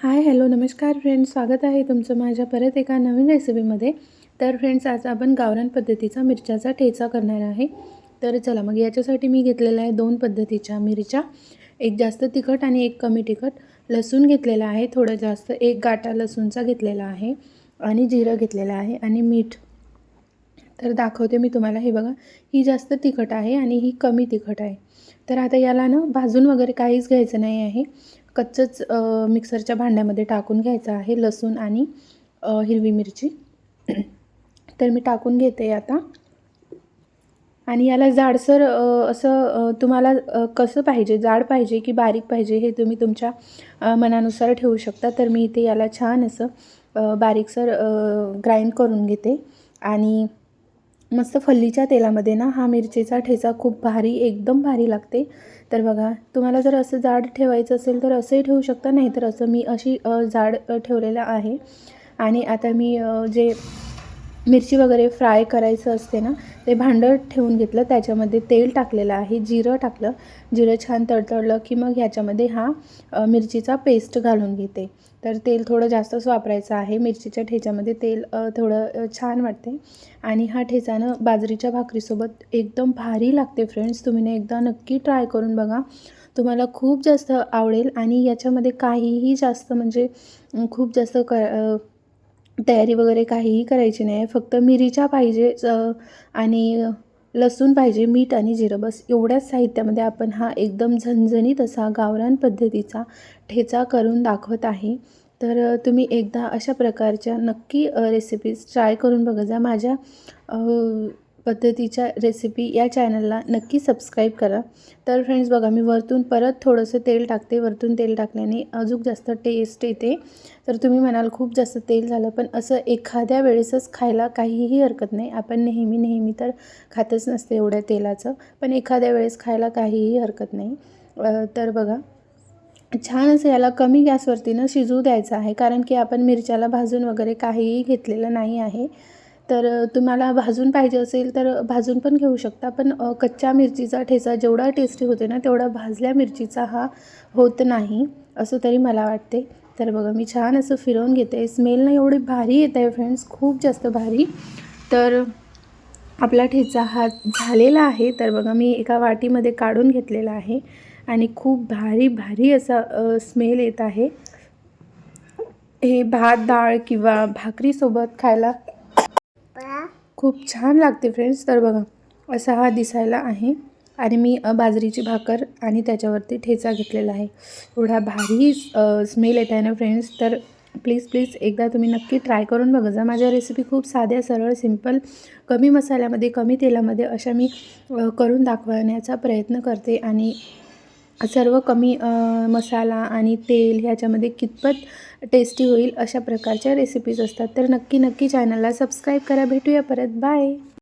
Hi hello नमस्कार friends स्वागत आहे तुमचं माझ्या परत एका नवीन रेसिपीमध्ये तर फ्रेंड्स आज आपण गावरान पद्धतीचा मिरच्याचा ठेचा करणार आहे. तर चला मग याच्यासाठी मी घेतलेला आहे दोन पद्धतीच्या मिरच्या. एक जास्त तिखट आणि एक कमी तिखट. लसूण घेतलेला आहे थोडं जास्त. एक गाटा लसूणचा घेतलेला आहे आणि जिरं घेतलेलं आहे आणि मीठ. तर दाखवते मी तुम्हाला. हे बघा ही जास्त तिखट आहे आणि ही कमी तिखट आहे. तर आता याला ना भाजून वगैरे काहीच घ्यायचं नाही आहे. कच्चंच मिक्सरच्या भांड्यामध्ये टाकून घ्यायचं आहे लसूण आणि हिरवी मिरची. तर मी टाकून घेते आता. आणि याला जाडसर असं तुम्हाला कसं पाहिजे जाड पाहिजे की बारीक पाहिजे हे तुम्ही तुमच्या मनानुसार ठेवू शकता. तर मी इथे याला छान असं बारीकसर ग्राइंड करून घेते. आणि मस्त फल्लीच्या तेलामध्ये ना हा मिरचीचा ठेचा खूप भारी एकदम भारी लागते. तर बघा तुम्हाला जर असं जाड ठेवायचं असेल तर असंही ठेवू शकता नाही तर असं मी अशी जाड ठेवलेलं आहे. आणि आता मी जे मिरची वगैरे फ्राय करायचं असते ना ते भांडं ठेवून घेतलं त्याच्यामध्ये तेल टाकलेलं आहे जिरं टाकलं जिरं छान तडतडलं की मग ह्याच्यामध्ये हा मिरचीचा पेस्ट घालून घेते. तर तेल थोडं जास्तच वापरायचं आहे मिरचीच्या ठेच्यामध्ये तेल थोडं छान वाटते. आणि हा ठेचानं बाजरीच्या भाकरीसोबत एकदम भारी लागते फ्रेंड्स तुम्ही ना एकदा नक्की ट्राय करून बघा. तुम्हाला खूप जास्त आवडेल आणि याच्यामध्ये काहीही जास्त म्हणजे खूप जास्त क तयारी वगैरे काहीही करायची नाही. फक्त मिरीच्या पाहिजे आणि लसूण पाहिजे मीठ आणि जिरं बस. एवढ्याच साहित्यामध्ये आपण हा एकदम झणझणीत असा गावरान पद्धतीचा ठेचा करून दाखवत आहे. तर तुम्ही एकदा अशा प्रकारच्या नक्की रेसिपीज ट्राय करून बघा. जा माझ्या पद्धतीच्या रेसिपी या चॅनलला नक्की सबस्क्राईब करा. तर फ्रेंड्स बघा मी वरतून परत थोडंसं तेल टाकते. वरतून तेल टाकल्याने अजून जास्त टेस्ट येते. तर तुम्ही म्हणाल खूप जास्त तेल झालं पण असं एखाद्या वेळेसच खायला काहीही हरकत नाही. आपण नेहमी नेहमी तर खातच नसते एवढ्या तेलाचं. पण एखाद्या वेळेस खायला काहीही हरकत नाही. तर बघा छान असं याला कमी गॅसवरती न शिजू द्यायचं आहे. कारण की आपण मिरच्याला भाजून वगैरे काहीही घेतलेलं नाही आहे. तर तुम्हाला भाजून पाहिजे असेल तर भाजून पण घेऊ शकता. पण कच्च्या मिरचीचा ठेचा जेवढा टेस्टी होते ना तेवढा भाजल्या मिरचीचा हा होत नाही असं तरी मला वाटते. तर बघा मी छान असं फिरवून घेते. स्मेल ना एवढी भारी येत आहे फ्रेंड्स खूप जास्त भारी. तर आपला ठेचा हा झालेला आहे. तर बघा मी एका वाटीमध्ये काढून घेतलेला आहे आणि खूप भारी भारी असा स्मेल येत आहे. हे भात डाळ किंवा भाकरीसोबत खायला खूप छान लागते फ्रेंड्स. तर बघा असा हा दिसायला आहे. आणि मी बाजरीची भाकर आणि त्याच्यावरती ठेचा घेतलेला आहे. एवढा भारी स्मेल येत आहे ना फ्रेंड्स. तर प्लीज प्लीज एकदा तुम्ही नक्की ट्राय करून बघा. जा माझ्या रेसिपी खूप साध्या सरळ सिंपल कमी मसाल्यामध्ये कमी तेलामध्ये अशा मी करून दाखवण्याचा प्रयत्न करते. आणि सर्व कमी मसाला आणि तेल ह्याच्यामध्ये कितपत टेस्टी होईल अशा प्रकारच्या रेसिपीज असतात. तर नक्की नक्की चॅनलला सबस्क्राईब करा. भेटूया परत. बाय